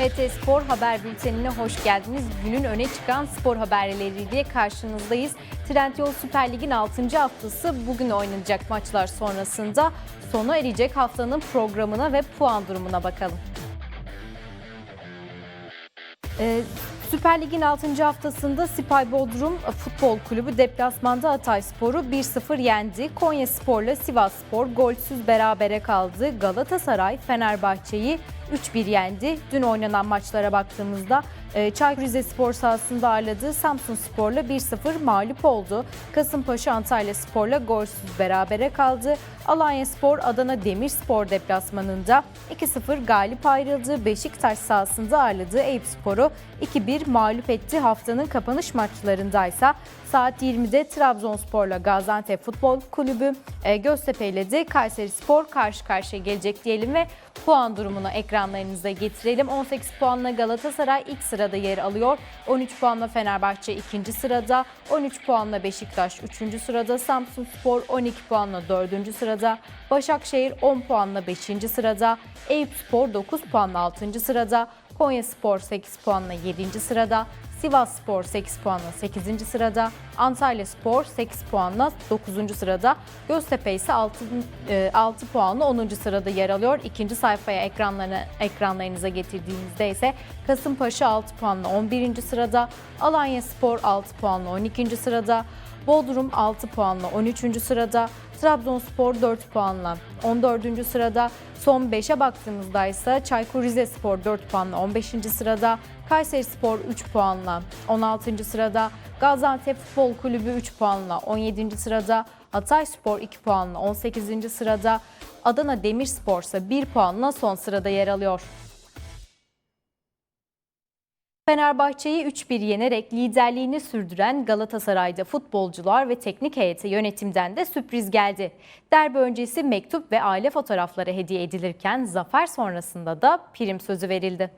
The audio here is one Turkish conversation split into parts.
HT Spor Haber Bülteni'ne hoş geldiniz. Günün öne çıkan spor haberleriyle karşınızdayız. Trendyol Süper Lig'in 6. haftası bugün oynanacak maçlar sonrasında sona erecek haftanın programına ve puan durumuna bakalım. Ee, Süper Lig'in 6. haftasında Sipay Bodrum Futbol Kulübü deplasmanda Hatayspor'u 1-0 yendi. Konya Spor'la Sivas Spor golsüz berabere kaldı. Galatasaray Fenerbahçe'yi 3-1 yendi. Dün oynanan maçlara baktığımızda e, Çaykur Rizespor sahasında ağırladığı Samsun Spor'la 1-0 mağlup oldu. Kasımpaşa Antalya Spor'la golsüz berabere kaldı. Alanya Spor Adana Demirspor deplasmanında 2-0 galip ayrıldı. Beşiktaş sahasında ağırladığı Eyüp Spor'u 2-1 mağlup etti. Haftanın kapanış maçlarındaysa saat 20'de Trabzonspor'la Gaziantep Futbol Kulübü, e, Göztepe ile de Kayseri Spor karşı karşıya gelecek diyelim ve puan durumunu ekranlarınıza getirelim. 18 puanla Galatasaray ilk sırada yer alıyor. 13 puanla Fenerbahçe ikinci sırada. 13 puanla Beşiktaş 3. sırada. Samsun Spor 12 puanla 4. sırada. Başakşehir 10 puanla 5. sırada. Eyüp Spor 9 puanla 6. sırada. Konya Spor 8 puanla 7. sırada. Sivas Spor 8 puanla 8. sırada, Antalya Spor 8 puanla 9. sırada, Göztepe ise 6, 6 puanla 10. sırada yer alıyor. İkinci sayfaya ekranlarına, ekranlarınıza getirdiğimizde ise Kasımpaşa 6 puanla 11. sırada, Alanya Spor 6 puanla 12. sırada, Bodrum 6 puanla 13. sırada, Trabzonspor 4 puanla 14. sırada. Son 5'e baktığımızda ise Çaykur Rizespor 4 puanla 15. sırada, Kayseri Spor 3 puanla 16. sırada, Gaziantep Futbol Kulübü 3 puanla 17. sırada, Hatay Spor 2 puanla 18. sırada, Adana Demirspor ise 1 puanla son sırada yer alıyor. Fenerbahçe'yi 3-1 yenerek liderliğini sürdüren Galatasaray'da futbolcular ve teknik heyeti yönetimden de sürpriz geldi. Derbi öncesi mektup ve aile fotoğrafları hediye edilirken zafer sonrasında da prim sözü verildi.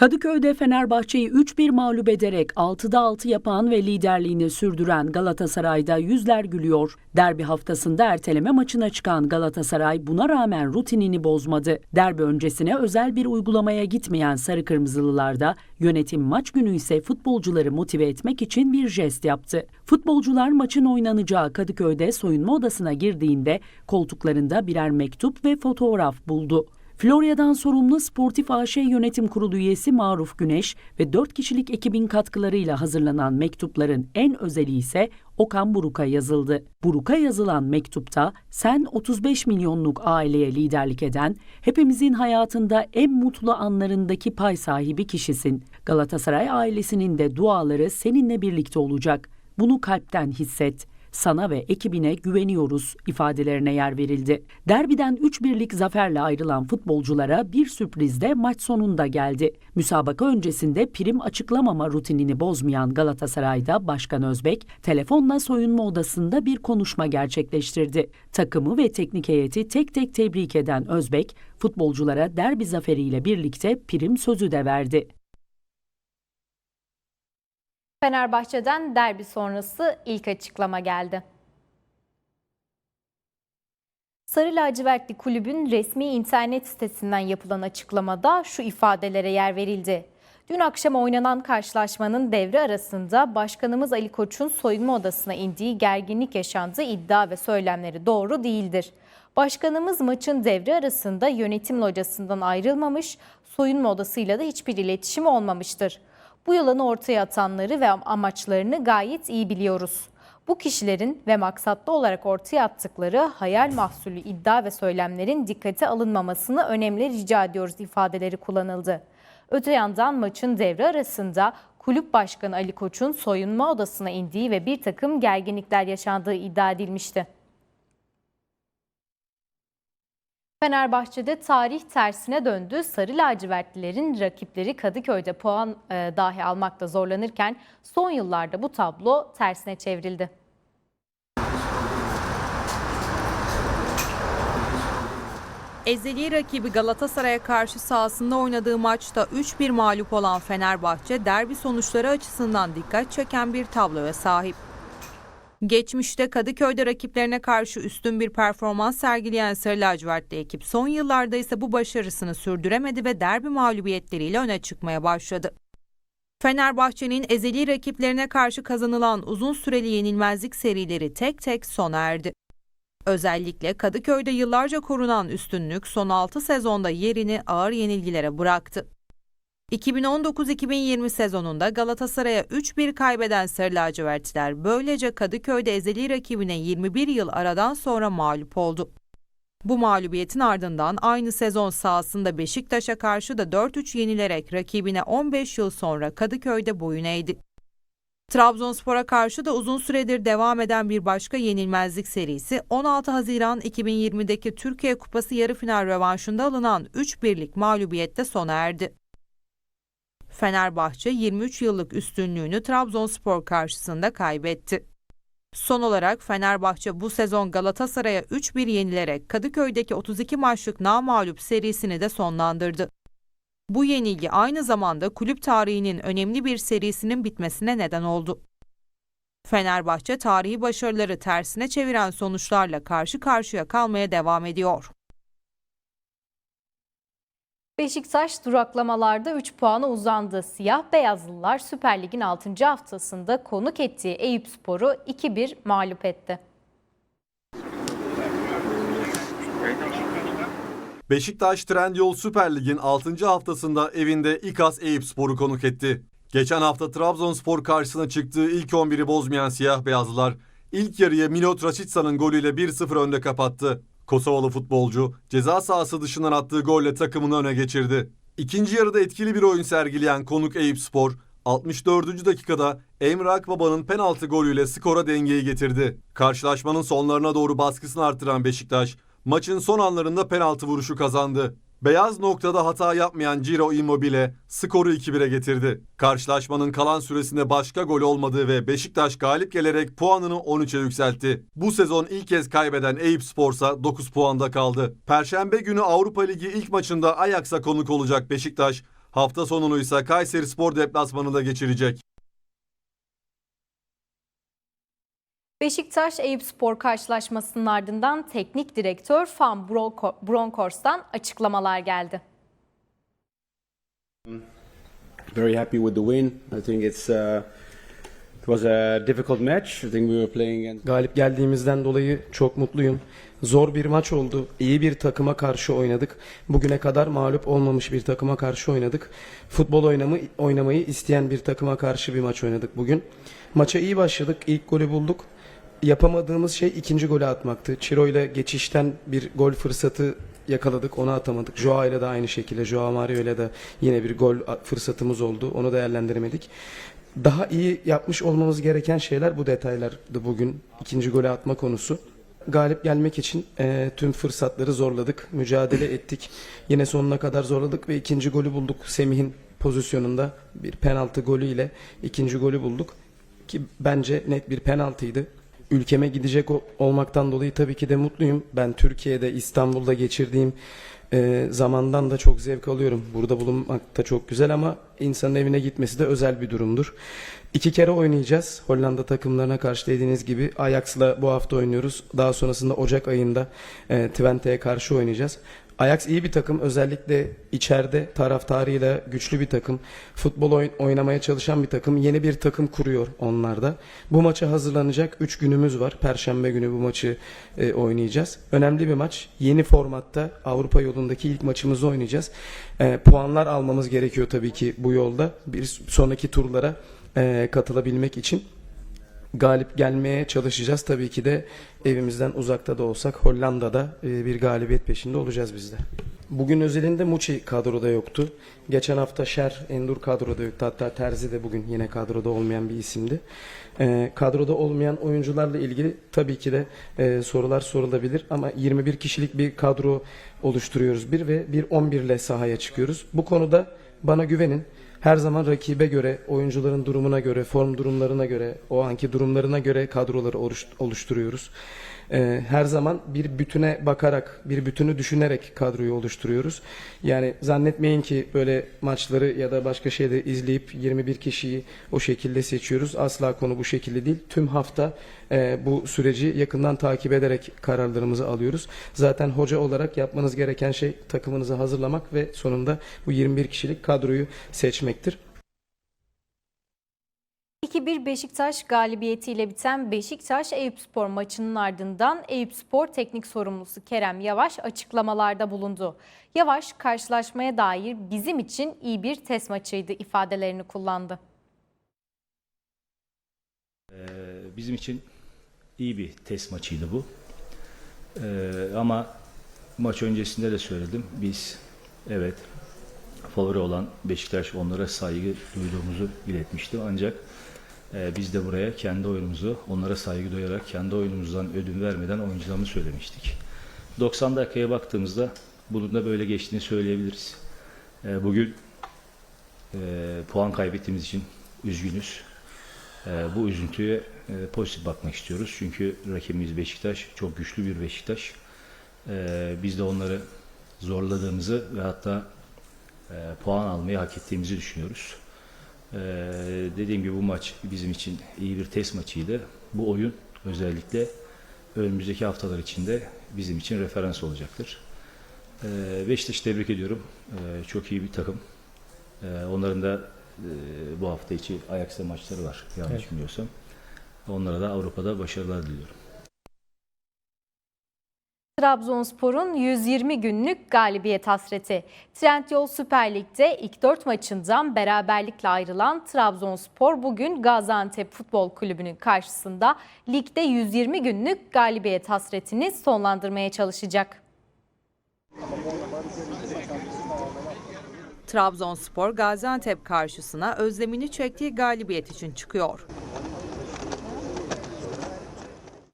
Kadıköy'de Fenerbahçe'yi 3-1 mağlup ederek 6'da 6 yapan ve liderliğini sürdüren Galatasaray'da yüzler gülüyor. Derbi haftasında erteleme maçına çıkan Galatasaray buna rağmen rutinini bozmadı. Derbi öncesine özel bir uygulamaya gitmeyen Sarı Kırmızılılarda yönetim maç günü ise futbolcuları motive etmek için bir jest yaptı. Futbolcular maçın oynanacağı Kadıköy'de soyunma odasına girdiğinde koltuklarında birer mektup ve fotoğraf buldu. Florya'dan sorumlu Sportif AŞ Yönetim Kurulu üyesi Maruf Güneş ve 4 kişilik ekibin katkılarıyla hazırlanan mektupların en özeli ise Okan Buruk'a yazıldı. Buruk'a yazılan mektupta sen 35 milyonluk aileye liderlik eden, hepimizin hayatında en mutlu anlarındaki pay sahibi kişisin. Galatasaray ailesinin de duaları seninle birlikte olacak. Bunu kalpten hisset sana ve ekibine güveniyoruz ifadelerine yer verildi. Derbiden 3-1'lik zaferle ayrılan futbolculara bir sürpriz de maç sonunda geldi. Müsabaka öncesinde prim açıklamama rutinini bozmayan Galatasaray'da Başkan Özbek telefonla soyunma odasında bir konuşma gerçekleştirdi. Takımı ve teknik heyeti tek tek tebrik eden Özbek, futbolculara derbi zaferiyle birlikte prim sözü de verdi. Fenerbahçe'den derbi sonrası ilk açıklama geldi. Sarı lacivertli kulübün resmi internet sitesinden yapılan açıklamada şu ifadelere yer verildi. Dün akşam oynanan karşılaşmanın devre arasında Başkanımız Ali Koç'un soyunma odasına indiği gerginlik yaşandığı iddia ve söylemleri doğru değildir. Başkanımız maçın devre arasında yönetim locasından ayrılmamış, soyunma odasıyla da hiçbir iletişim olmamıştır. Bu yalanı ortaya atanları ve amaçlarını gayet iyi biliyoruz. Bu kişilerin ve maksatlı olarak ortaya attıkları hayal mahsulü iddia ve söylemlerin dikkate alınmamasını önemli rica ediyoruz ifadeleri kullanıldı. Öte yandan maçın devre arasında kulüp başkanı Ali Koç'un soyunma odasına indiği ve bir takım gerginlikler yaşandığı iddia edilmişti. Fenerbahçe'de tarih tersine döndü. Sarı lacivertlilerin rakipleri Kadıköy'de puan e, dahi almakta zorlanırken son yıllarda bu tablo tersine çevrildi. Ezeli rakibi Galatasaray'a karşı sahasında oynadığı maçta 3-1 mağlup olan Fenerbahçe derbi sonuçları açısından dikkat çeken bir tabloya sahip. Geçmişte Kadıköy'de rakiplerine karşı üstün bir performans sergileyen Sarı Lacivertli ekip son yıllarda ise bu başarısını sürdüremedi ve derbi mağlubiyetleriyle öne çıkmaya başladı. Fenerbahçe'nin ezeli rakiplerine karşı kazanılan uzun süreli yenilmezlik serileri tek tek sona erdi. Özellikle Kadıköy'de yıllarca korunan üstünlük son 6 sezonda yerini ağır yenilgilere bıraktı. 2019-2020 sezonunda Galatasaray'a 3-1 kaybeden Sarı lacivertliler böylece Kadıköy'de ezeli rakibine 21 yıl aradan sonra mağlup oldu. Bu mağlubiyetin ardından aynı sezon sahasında Beşiktaş'a karşı da 4-3 yenilerek rakibine 15 yıl sonra Kadıköy'de boyun eğdi. Trabzonspor'a karşı da uzun süredir devam eden bir başka yenilmezlik serisi 16 Haziran 2020'deki Türkiye Kupası yarı final rövanşında alınan 3-1'lik mağlubiyette sona erdi. Fenerbahçe 23 yıllık üstünlüğünü Trabzonspor karşısında kaybetti. Son olarak Fenerbahçe bu sezon Galatasaray'a 3-1 yenilerek Kadıköy'deki 32 maçlık namağlup serisini de sonlandırdı. Bu yenilgi aynı zamanda kulüp tarihinin önemli bir serisinin bitmesine neden oldu. Fenerbahçe tarihi başarıları tersine çeviren sonuçlarla karşı karşıya kalmaya devam ediyor. Beşiktaş duraklamalarda 3 puana uzandı. Siyah beyazlılar Süper Lig'in 6. haftasında konuk ettiği Eyüpspor'u 2-1 mağlup etti. Beşiktaş Trendyol Süper Lig'in 6. haftasında evinde İKAS Eyüpspor'u konuk etti. Geçen hafta Trabzonspor karşısına çıktığı ilk 11'i bozmayan siyah beyazlılar ilk yarıya Milot Rasica'nın golüyle 1-0 önde kapattı. Kosovalı futbolcu ceza sahası dışından attığı golle takımını öne geçirdi. İkinci yarıda etkili bir oyun sergileyen konuk Eyüpspor 64. dakikada Emre Akbaba'nın penaltı golüyle skora dengeyi getirdi. Karşılaşmanın sonlarına doğru baskısını artıran Beşiktaş maçın son anlarında penaltı vuruşu kazandı. Beyaz noktada hata yapmayan Ciro Immobile skoru 2-1'e getirdi. Karşılaşmanın kalan süresinde başka gol olmadığı ve Beşiktaş galip gelerek puanını 13'e yükseltti. Bu sezon ilk kez kaybeden Eyüpspor ise 9 puanda kaldı. Perşembe günü Avrupa Ligi ilk maçında Ajax'a konuk olacak Beşiktaş, hafta sonunu ise Kayseri Spor deplasmanında geçirecek. Beşiktaş Eyüpspor karşılaşmasının ardından teknik direktör Fan Bronko- Bronckhorst'tan açıklamalar geldi. very happy with the win. I think it's uh, it was a difficult match. I think we were playing against Galip geldiğimizden dolayı çok mutluyum. Zor bir maç oldu. İyi bir takıma karşı oynadık. Bugüne kadar mağlup olmamış bir takıma karşı oynadık. Futbol oynamı, oynamayı isteyen bir takıma karşı bir maç oynadık bugün. Maça iyi başladık. İlk golü bulduk. Yapamadığımız şey ikinci golü atmaktı. Çiro ile geçişten bir gol fırsatı yakaladık. Onu atamadık. Joao ile de aynı şekilde. Joao Mario ile de yine bir gol fırsatımız oldu. Onu değerlendiremedik. Daha iyi yapmış olmamız gereken şeyler bu detaylardı bugün. ikinci golü atma konusu. Galip gelmek için e, tüm fırsatları zorladık. Mücadele ettik. Yine sonuna kadar zorladık ve ikinci golü bulduk. Semih'in pozisyonunda bir penaltı golüyle ikinci golü bulduk. Ki bence net bir penaltıydı. Ülkeme gidecek olmaktan dolayı tabii ki de mutluyum. Ben Türkiye'de, İstanbul'da geçirdiğim e, zamandan da çok zevk alıyorum. Burada bulunmak da çok güzel ama insanın evine gitmesi de özel bir durumdur. İki kere oynayacağız. Hollanda takımlarına karşı dediğiniz gibi Ajax'la bu hafta oynuyoruz. Daha sonrasında Ocak ayında e, Twente'ye karşı oynayacağız. Ajax iyi bir takım. Özellikle içeride taraftarıyla güçlü bir takım. Futbol oyn- oynamaya çalışan bir takım. Yeni bir takım kuruyor onlar da. Bu maça hazırlanacak 3 günümüz var. Perşembe günü bu maçı e, oynayacağız. Önemli bir maç. Yeni formatta Avrupa yolundaki ilk maçımızı oynayacağız. E, puanlar almamız gerekiyor tabii ki bu yolda. Bir sonraki turlara e, katılabilmek için galip gelmeye çalışacağız. Tabii ki de evimizden uzakta da olsak Hollanda'da e, bir galibiyet peşinde olacağız biz de. Bugün özelinde Muçi kadroda yoktu. Geçen hafta Şer, Endur kadroda yoktu. Hatta Terzi de bugün yine kadroda olmayan bir isimdi. E, kadroda olmayan oyuncularla ilgili tabii ki de e, sorular sorulabilir. Ama 21 kişilik bir kadro oluşturuyoruz bir ve bir 11 ile sahaya çıkıyoruz. Bu konuda bana güvenin. Her zaman rakibe göre, oyuncuların durumuna göre, form durumlarına göre, o anki durumlarına göre kadroları oluşturuyoruz. Ee, her zaman bir bütüne bakarak, bir bütünü düşünerek kadroyu oluşturuyoruz. Yani zannetmeyin ki böyle maçları ya da başka şeyde izleyip 21 kişiyi o şekilde seçiyoruz. Asla konu bu şekilde değil. Tüm hafta e, bu süreci yakından takip ederek kararlarımızı alıyoruz. Zaten hoca olarak yapmanız gereken şey takımınızı hazırlamak ve sonunda bu 21 kişilik kadroyu seçmektir. 2-1 Beşiktaş galibiyetiyle biten Beşiktaş Eyüpspor maçının ardından Eyüpspor teknik sorumlusu Kerem Yavaş açıklamalarda bulundu. Yavaş karşılaşmaya dair bizim için iyi bir test maçıydı ifadelerini kullandı. Ee, Bizim için iyi bir test maçıydı bu. Ee, ama maç öncesinde de söyledim. Biz evet favori olan Beşiktaş onlara saygı duyduğumuzu iletmiştim. Ancak e, biz de buraya kendi oyunumuzu onlara saygı duyarak kendi oyunumuzdan ödün vermeden oynayacağımızı söylemiştik. 90 dakikaya baktığımızda bunun da böyle geçtiğini söyleyebiliriz. E, bugün e, puan kaybettiğimiz için üzgünüz. Ee, bu üzüntüye e, pozitif bakmak istiyoruz. Çünkü rakibimiz Beşiktaş, çok güçlü bir Beşiktaş. Ee, biz de onları zorladığımızı ve hatta e, puan almayı hak ettiğimizi düşünüyoruz. Ee, dediğim gibi bu maç bizim için iyi bir test maçıydı. Bu oyun özellikle önümüzdeki haftalar içinde bizim için referans olacaktır. Ee, Beşiktaş'ı tebrik ediyorum. Ee, çok iyi bir takım. Ee, onların da e, bu hafta içi Ajax'la maçları var yanlış bilmiyorsam. Onlara da Avrupa'da başarılar diliyorum. Trabzonspor'un 120 günlük galibiyet hasreti. Trendyol Süper Lig'de ilk 4 maçından beraberlikle ayrılan Trabzonspor bugün Gaziantep Futbol Kulübü'nün karşısında ligde 120 günlük galibiyet hasretini sonlandırmaya çalışacak. Trabzonspor Gaziantep karşısına özlemini çektiği galibiyet için çıkıyor.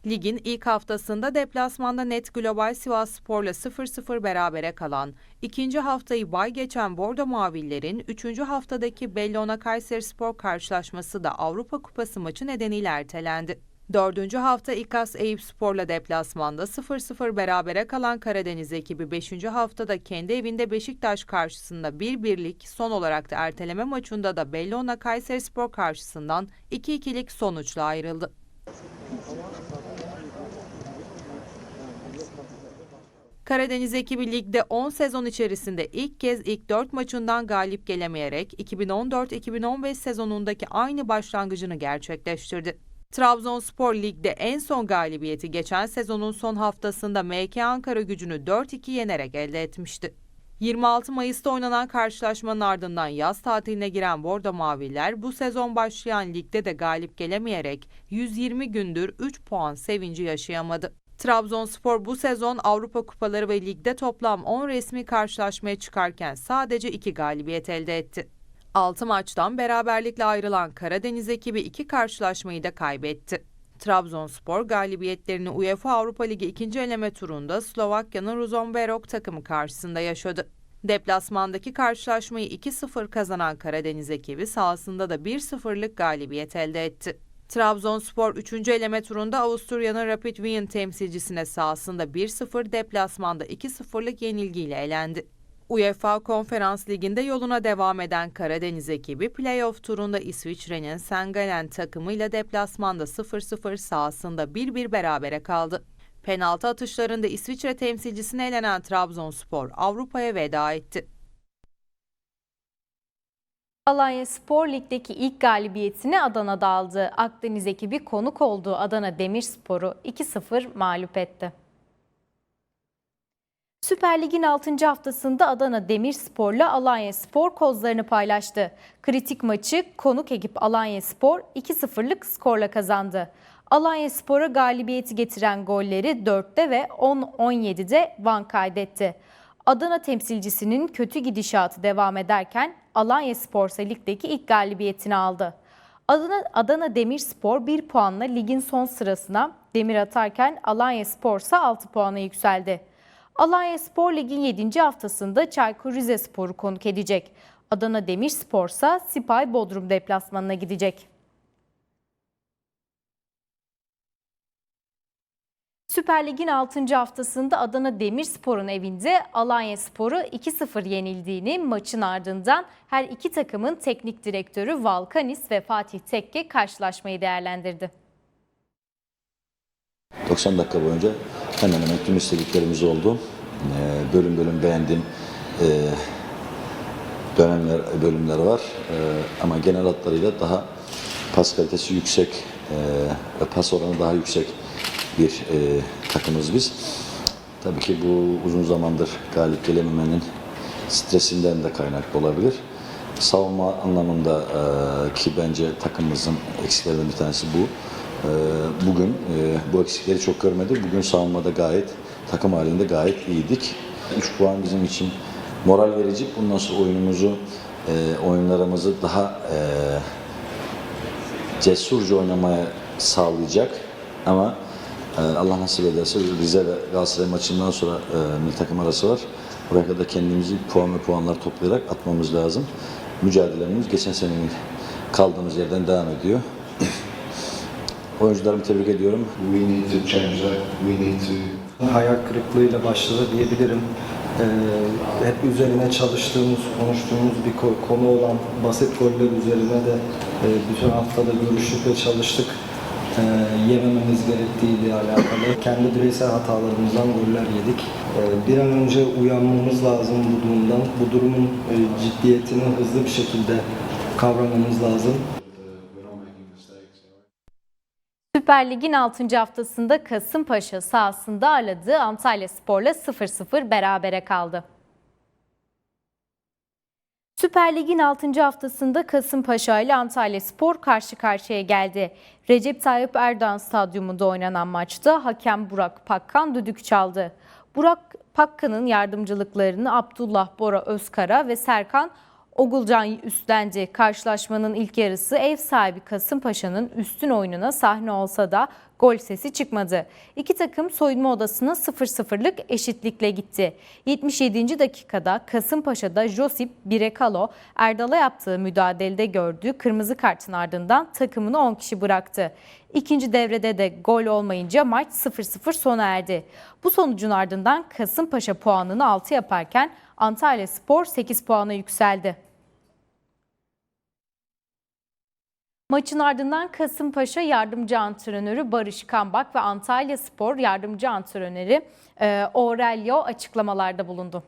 Ligin ilk haftasında deplasmanda Net Global Sivasspor'la 0-0 berabere kalan, ikinci haftayı bay geçen Bordo Mavillerin üçüncü haftadaki Bellona Kayserispor karşılaşması da Avrupa Kupası maçı nedeniyle ertelendi. Dördüncü hafta İKAS Eyüpspor'la deplasmanda 0-0 berabere kalan Karadeniz ekibi 5. haftada kendi evinde Beşiktaş karşısında 1-1'lik son olarak da erteleme maçında da Bellona Kayserispor karşısından 2-2'lik sonuçla ayrıldı. Karadeniz ekibi ligde 10 sezon içerisinde ilk kez ilk 4 maçından galip gelemeyerek 2014-2015 sezonundaki aynı başlangıcını gerçekleştirdi. Trabzonspor ligde en son galibiyeti geçen sezonun son haftasında MK Ankara gücünü 4-2 yenerek elde etmişti. 26 Mayıs'ta oynanan karşılaşmanın ardından yaz tatiline giren Bordo Maviler bu sezon başlayan ligde de galip gelemeyerek 120 gündür 3 puan sevinci yaşayamadı. Trabzonspor bu sezon Avrupa Kupaları ve ligde toplam 10 resmi karşılaşmaya çıkarken sadece 2 galibiyet elde etti. 6 maçtan beraberlikle ayrılan Karadeniz ekibi 2 karşılaşmayı da kaybetti. Trabzonspor galibiyetlerini UEFA Avrupa Ligi ikinci eleme turunda Slovakya'nın Ruzomberok takımı karşısında yaşadı. Deplasmandaki karşılaşmayı 2-0 kazanan Karadeniz ekibi sahasında da 1-0'lık galibiyet elde etti. Trabzonspor 3. eleme turunda Avusturya'nın Rapid Wien temsilcisine sahasında 1-0 deplasmanda 2-0'lık yenilgiyle elendi. UEFA Konferans Ligi'nde yoluna devam eden Karadeniz ekibi playoff turunda İsviçre'nin Sengalen takımıyla deplasmanda 0-0 sahasında 1-1 berabere kaldı. Penaltı atışlarında İsviçre temsilcisine elenen Trabzonspor Avrupa'ya veda etti. Alanya Spor Lig'deki ilk galibiyetini Adana'da aldı. Akdeniz ekibi konuk olduğu Adana Demirspor'u 2-0 mağlup etti. Süper Lig'in 6. haftasında Adana Demirspor'la Alanya Spor kozlarını paylaştı. Kritik maçı konuk ekip Alanya Spor 2-0'lık skorla kazandı. Alanya Spor'a galibiyeti getiren golleri 4'te ve 10-17'de Van kaydetti. Adana temsilcisinin kötü gidişatı devam ederken Alanya Spor ise ligdeki ilk galibiyetini aldı. Adana, Adana Demirspor 1 puanla ligin son sırasına demir atarken Alanya Spor ise 6 puana yükseldi. Alanya Spor Lig'in 7. haftasında Çaykur Rizespor'u konuk edecek. Adana Demirspor ise Sipay Bodrum deplasmanına gidecek. Süper Lig'in 6. haftasında Adana Demirspor'un evinde Alanya Spor'u 2-0 yenildiğini maçın ardından her iki takımın teknik direktörü Valkanis ve Fatih Tekke karşılaşmayı değerlendirdi. 90 dakika boyunca hemen hemen tüm istediklerimiz oldu. Ee, bölüm bölüm beğendiğim e, dönemler, bölümler var. Ee, ama genel hatlarıyla daha pas kalitesi yüksek e, ve pas oranı daha yüksek bir e, takımız biz. Tabii ki bu uzun zamandır galip gelememenin stresinden de kaynaklı olabilir. Savunma anlamında e, ki bence takımımızın eksiklerinden bir tanesi bu. E, bugün e, bu eksikleri çok görmedi. Bugün savunmada gayet takım halinde gayet iyiydik. 3 puan bizim için moral verici. Bundan sonra oyunumuzu, e, oyunlarımızı daha e, cesurca oynamaya sağlayacak. Ama Allah nasip ederse Rize ve Galatasaray maçından sonra e, milli takım arası var. Buraya kadar kendimizi puan ve puanlar toplayarak atmamız lazım. Mücadelemiz geçen senenin kaldığımız yerden devam ediyor. Oyuncularımı tebrik ediyorum. we need to change that. We need to hayal kırıklığıyla başladı diyebilirim. Ee, hep üzerine çalıştığımız, konuştuğumuz bir ko- konu olan basit goller üzerine de e, bütün haftada görüştük ve çalıştık. Ee, yemememiz gerektiğiyle alakalı. Kendi bireysel hatalarımızdan goller yedik. Ee, bir an önce uyanmamız lazım bu durumdan. Bu durumun e, ciddiyetini hızlı bir şekilde kavramamız lazım. Süper Lig'in 6. haftasında Kasımpaşa sahasında ağırladığı Antalya Spor'la 0-0 berabere kaldı. Süper Lig'in 6. haftasında Kasımpaşa ile Antalya Spor karşı karşıya geldi. Recep Tayyip Erdoğan Stadyumunda oynanan maçta hakem Burak Pakkan düdük çaldı. Burak Pakkan'ın yardımcılıklarını Abdullah Bora Özkara ve Serkan Ogulcan üstlendi. Karşılaşmanın ilk yarısı ev sahibi Kasımpaşa'nın üstün oyununa sahne olsa da gol sesi çıkmadı. İki takım soyunma odasına 0-0'lık eşitlikle gitti. 77. dakikada Kasımpaşa'da Josip Birekalo Erdal'a yaptığı müdahalede gördüğü kırmızı kartın ardından takımını 10 kişi bıraktı. İkinci devrede de gol olmayınca maç 0-0 sona erdi. Bu sonucun ardından Kasımpaşa puanını 6 yaparken Antalya Spor 8 puana yükseldi. Maçın ardından Kasımpaşa yardımcı antrenörü Barış Kambak ve Antalya Spor yardımcı antrenörü e, Aurelio açıklamalarda bulundu.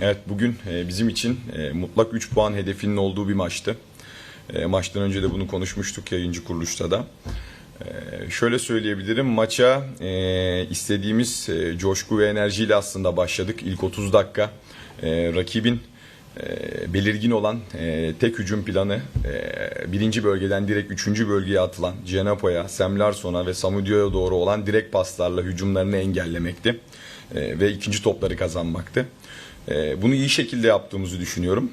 Evet bugün e, bizim için e, mutlak 3 puan hedefinin olduğu bir maçtı. Maçtan önce de bunu konuşmuştuk yayıncı kuruluşta da. Şöyle söyleyebilirim maça istediğimiz coşku ve enerjiyle aslında başladık. İlk 30 dakika rakibin e, belirgin olan e, tek hücum planı e, birinci bölgeden direkt üçüncü bölgeye atılan Giannapo'ya, Sam Larsson'a ve Samudio'ya doğru olan direkt paslarla hücumlarını engellemekti. E, ve ikinci topları kazanmaktı. Bunu iyi şekilde yaptığımızı düşünüyorum.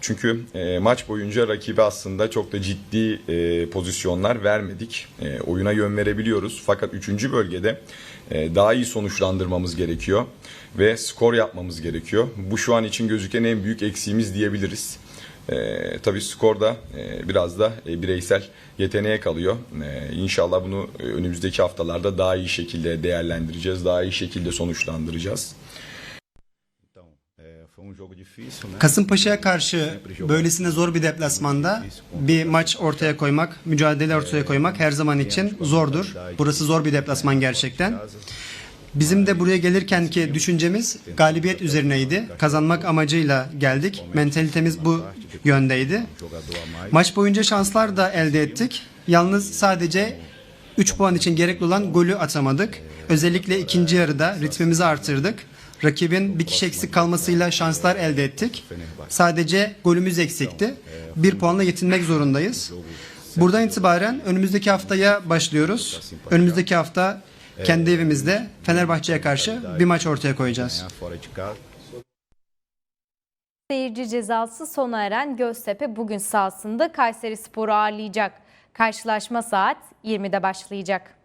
Çünkü maç boyunca rakibe aslında çok da ciddi pozisyonlar vermedik. Oyuna yön verebiliyoruz. Fakat 3. bölgede daha iyi sonuçlandırmamız gerekiyor ve skor yapmamız gerekiyor. Bu şu an için gözüken en büyük eksiğimiz diyebiliriz. E, tabii skorda e, biraz da e, bireysel yeteneğe kalıyor. E, inşallah bunu e, önümüzdeki haftalarda daha iyi şekilde değerlendireceğiz, daha iyi şekilde sonuçlandıracağız. Kasımpaşa'ya karşı böylesine zor bir deplasmanda bir maç ortaya koymak, mücadele ortaya koymak her zaman için zordur. Burası zor bir deplasman gerçekten. Bizim de buraya gelirken ki düşüncemiz galibiyet üzerineydi. Kazanmak amacıyla geldik. Mentalitemiz bu yöndeydi. Maç boyunca şanslar da elde ettik. Yalnız sadece 3 puan için gerekli olan golü atamadık. Özellikle ikinci yarıda ritmimizi artırdık. Rakibin bir kişi eksik kalmasıyla şanslar elde ettik. Sadece golümüz eksikti. Bir puanla yetinmek zorundayız. Buradan itibaren önümüzdeki haftaya başlıyoruz. Önümüzdeki hafta kendi evimizde Fenerbahçe'ye karşı bir maç ortaya koyacağız. Seyirci cezası sona eren Göztepe bugün sahasında Kayseri Spor'u ağırlayacak. Karşılaşma saat 20'de başlayacak.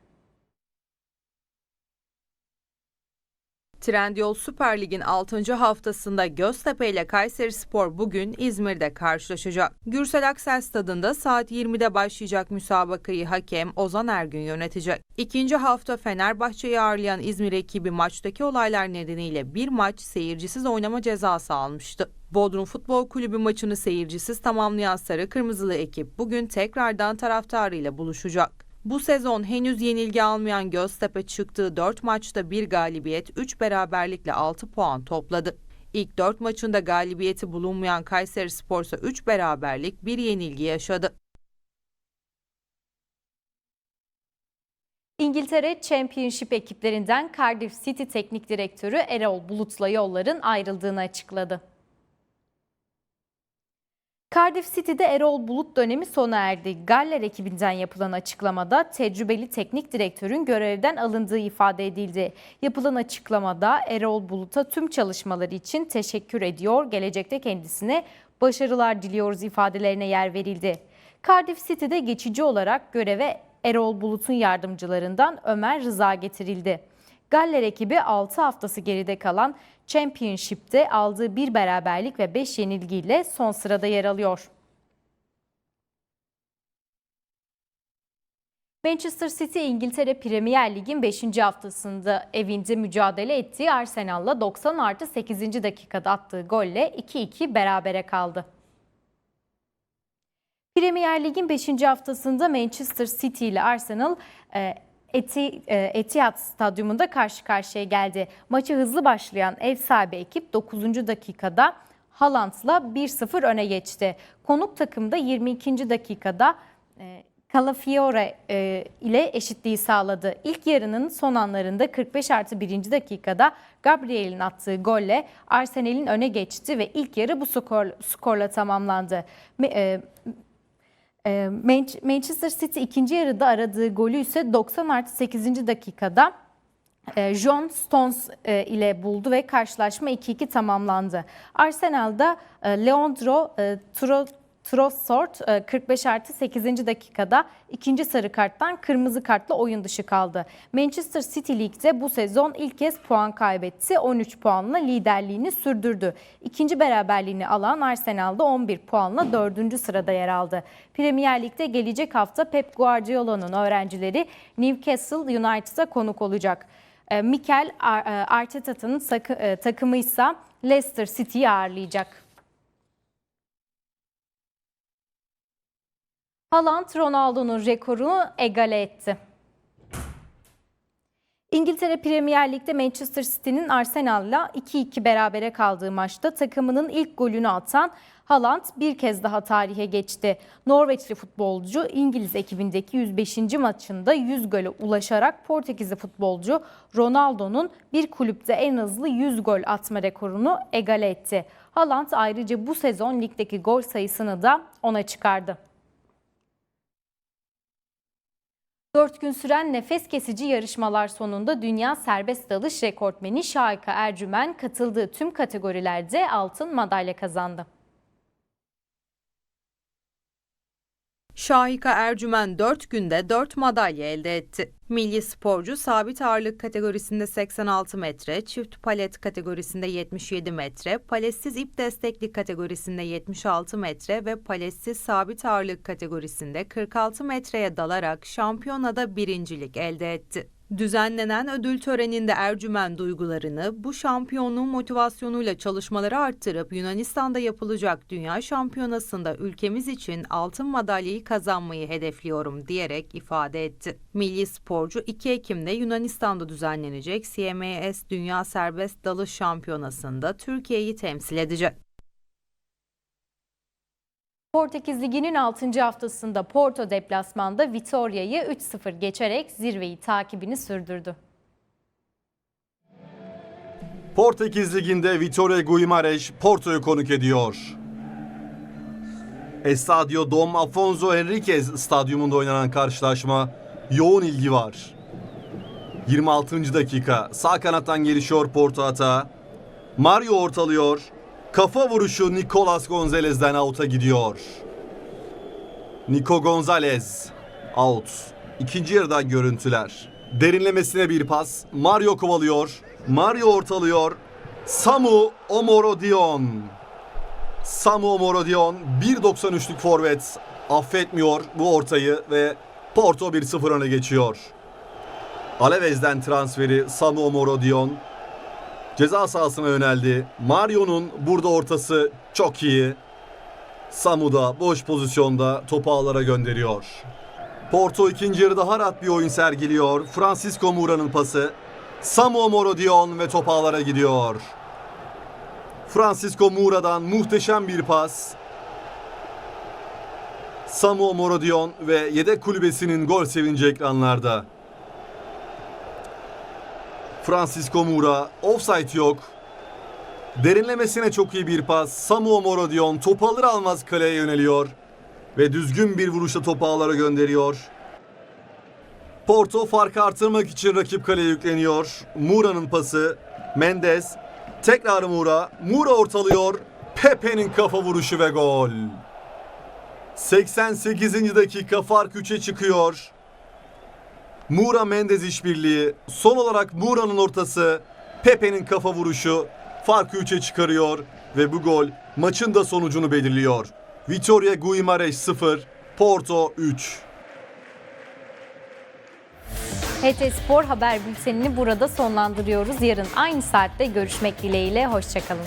Trendyol Süper Lig'in 6. haftasında Göztepe ile Kayserispor bugün İzmir'de karşılaşacak. Gürsel Aksel Stadında saat 20'de başlayacak müsabakayı hakem Ozan Ergün yönetecek. İkinci hafta Fenerbahçe'yi ağırlayan İzmir ekibi maçtaki olaylar nedeniyle bir maç seyircisiz oynama cezası almıştı. Bodrum Futbol Kulübü maçını seyircisiz tamamlayan Sarı Kırmızılı ekip bugün tekrardan taraftarıyla buluşacak. Bu sezon henüz yenilgi almayan Göztepe çıktığı 4 maçta bir galibiyet, 3 beraberlikle 6 puan topladı. İlk 4 maçında galibiyeti bulunmayan Kayserispor ise 3 beraberlik, 1 yenilgi yaşadı. İngiltere Championship ekiplerinden Cardiff City Teknik Direktörü Erol Bulut'la yolların ayrıldığını açıkladı. Cardiff City'de Erol Bulut dönemi sona erdi. Galler ekibinden yapılan açıklamada tecrübeli teknik direktörün görevden alındığı ifade edildi. Yapılan açıklamada Erol Bulut'a tüm çalışmaları için teşekkür ediyor, gelecekte kendisine başarılar diliyoruz ifadelerine yer verildi. Cardiff City'de geçici olarak göreve Erol Bulut'un yardımcılarından Ömer Rıza getirildi. Galler ekibi 6 haftası geride kalan Championship'te aldığı bir beraberlik ve 5 yenilgiyle son sırada yer alıyor. Manchester City İngiltere Premier Lig'in 5. haftasında evinde mücadele ettiği Arsenal'la 90 artı 8. dakikada attığı golle 2-2 berabere kaldı. Premier Lig'in 5. haftasında Manchester City ile Arsenal e, Eti, e, Etihad Stadyumunda karşı karşıya geldi. Maçı hızlı başlayan ev sahibi ekip 9. dakikada Haaland'la 1-0 öne geçti. Konuk takımda 22. dakikada e, Calafiore e, ile eşitliği sağladı. İlk yarının son anlarında 45 artı 1. dakikada Gabriel'in attığı golle Arsenal'in öne geçti ve ilk yarı bu skor, skorla tamamlandı. E, Manchester City ikinci yarıda aradığı golü ise 90 artı 8. dakikada e, John Stones e, ile buldu ve karşılaşma 2-2 tamamlandı. Arsenal'da e, Leandro e, Tro Trossard e, 45 artı 8. dakikada ikinci sarı karttan kırmızı kartla oyun dışı kaldı. Manchester City Lig'de bu sezon ilk kez puan kaybetti. 13 puanla liderliğini sürdürdü. İkinci beraberliğini alan Arsenal'da 11 puanla 4. sırada yer aldı. Premier Lig'de gelecek hafta Pep Guardiola'nın öğrencileri Newcastle United'a konuk olacak. E, Mikel e, Arteta'nın takımı ise Leicester City'yi ağırlayacak. Haaland Ronaldo'nun rekorunu egale etti. İngiltere Premier Lig'de Manchester City'nin Arsenal'la 2-2 berabere kaldığı maçta takımının ilk golünü atan Haaland bir kez daha tarihe geçti. Norveçli futbolcu İngiliz ekibindeki 105. maçında 100 gole ulaşarak Portekizli futbolcu Ronaldo'nun bir kulüpte en hızlı 100 gol atma rekorunu egale etti. Haaland ayrıca bu sezon ligdeki gol sayısını da ona çıkardı. 4 gün süren nefes kesici yarışmalar sonunda dünya serbest dalış rekortmeni Şahika Ercümen katıldığı tüm kategorilerde altın madalya kazandı. Şahika Ercümen 4 günde 4 madalya elde etti. Milli sporcu sabit ağırlık kategorisinde 86 metre, çift palet kategorisinde 77 metre, paletsiz ip destekli kategorisinde 76 metre ve paletsiz sabit ağırlık kategorisinde 46 metreye dalarak şampiyonada birincilik elde etti. Düzenlenen ödül töreninde Ercümen duygularını bu şampiyonluğun motivasyonuyla çalışmaları arttırıp Yunanistan'da yapılacak Dünya Şampiyonası'nda ülkemiz için altın madalyayı kazanmayı hedefliyorum diyerek ifade etti. Milli sporcu 2 Ekim'de Yunanistan'da düzenlenecek CMS Dünya Serbest Dalış Şampiyonası'nda Türkiye'yi temsil edecek. Portekiz Ligi'nin 6. haftasında Porto deplasmanda Vitoria'yı 3-0 geçerek zirveyi takibini sürdürdü. Portekiz Ligi'nde Vitória Guimarães Porto'yu konuk ediyor. Estadio Dom Afonso Henriquez stadyumunda oynanan karşılaşma yoğun ilgi var. 26. dakika sağ kanattan gelişiyor Porto hata. Mario ortalıyor. Kafa vuruşu Nicolas Gonzalez'den out'a gidiyor. Nico Gonzalez out. İkinci yarıdan görüntüler. Derinlemesine bir pas. Mario kovalıyor. Mario ortalıyor. Samu Omorodion. Samu Omorodion 1.93'lük forvet affetmiyor bu ortayı ve Porto 1-0 öne geçiyor. Alavez'den transferi Samu Omorodion ceza sahasına yöneldi. Mario'nun burada ortası çok iyi. Samu da boş pozisyonda topu ağlara gönderiyor. Porto ikinci yarı daha rahat bir oyun sergiliyor. Francisco Moura'nın pası. Samu Omorodion ve top ağlara gidiyor. Francisco Moura'dan muhteşem bir pas. Samu Omorodion ve yedek kulübesinin gol sevinci ekranlarda. Francisco Moura offside yok. Derinlemesine çok iyi bir pas. Samu Omorodion topu alır almaz kaleye yöneliyor ve düzgün bir vuruşla topu ağlara gönderiyor. Porto farkı artırmak için rakip kaleye yükleniyor. Moura'nın pası. Mendes. Tekrar Moura. Moura ortalıyor. Pepe'nin kafa vuruşu ve gol. 88. dakika fark 3'e çıkıyor. Moura Mendes işbirliği. Son olarak Moura'nın ortası. Pepe'nin kafa vuruşu farkı 3'e çıkarıyor ve bu gol maçın da sonucunu belirliyor. Vitoria Guimarães 0, Porto 3. HT Spor haber bültenini burada sonlandırıyoruz. Yarın aynı saatte görüşmek dileğiyle. Hoşçakalın.